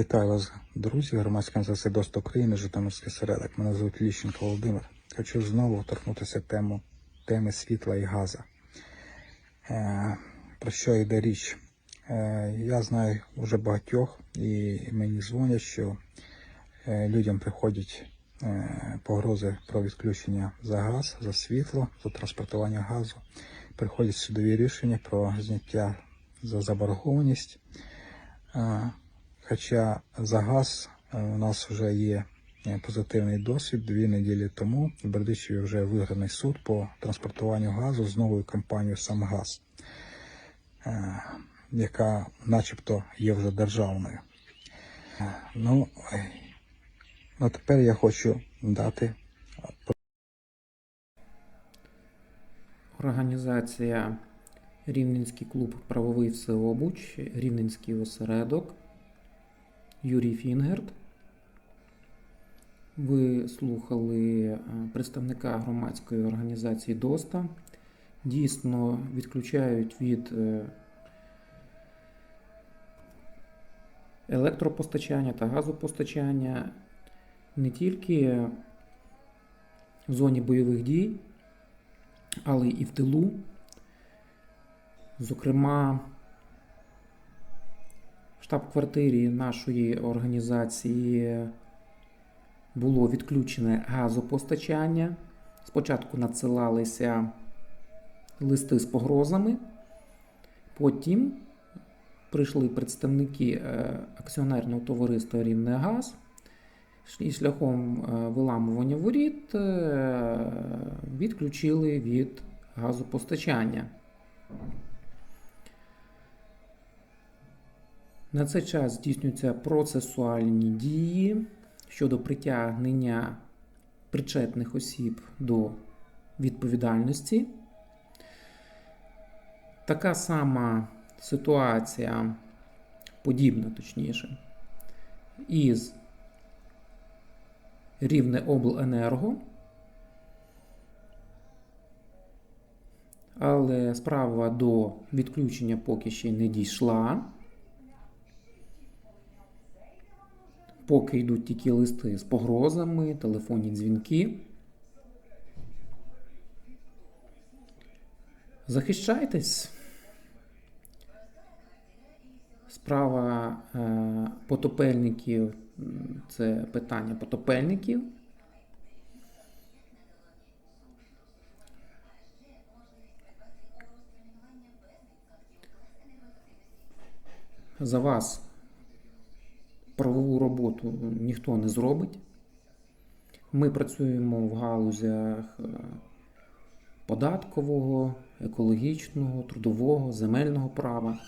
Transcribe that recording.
Вітаю вас, друзі, громадська організація «Дост України, Житомирський середок. Мене звуть Ліщенко Володимир. Хочу знову торкнутися тему, теми світла і газа. Е, про що йде річ? Е, я знаю вже багатьох, і мені дзвонять, що е, людям приходять е, погрози про відключення за газ, за світло, за транспортування газу. Приходять судові рішення про зняття за заборгованість. Е, Хоча за газ е, у нас вже є е, позитивний досвід. Дві неділі тому в Бердичеві вже виграний суд по транспортуванню газу з новою компанією «Самгаз», е, яка начебто є вже державною. Ну, е, ну тепер я хочу дати Організація Рівненський клуб Правовий Всеобуч, Рівненський осередок, Юрій Фінгерт. Ви слухали е, представника громадської організації ДОСТА. Дійсно відключають від е, електропостачання та газопостачання не тільки в зоні бойових дій, але і в тилу. Зокрема, штаб-квартирі нашої організації було відключене газопостачання. Спочатку надсилалися листи з погрозами, потім прийшли представники е, акціонерного товариства Рівне Газ і шляхом е, виламування воріт е, відключили від газопостачання. На цей час здійснюються процесуальні дії щодо притягнення причетних осіб до відповідальності. Така сама ситуація, подібна точніше, із Рівне обленерго. Але справа до відключення поки ще не дійшла. Поки йдуть тільки листи з погрозами, телефонні дзвінки. Захищайтесь. Справа е, потопельників це питання потопельників. За вас правову роботу ніхто не зробить. Ми працюємо в галузях е, податкового, екологічного, трудового, земельного права.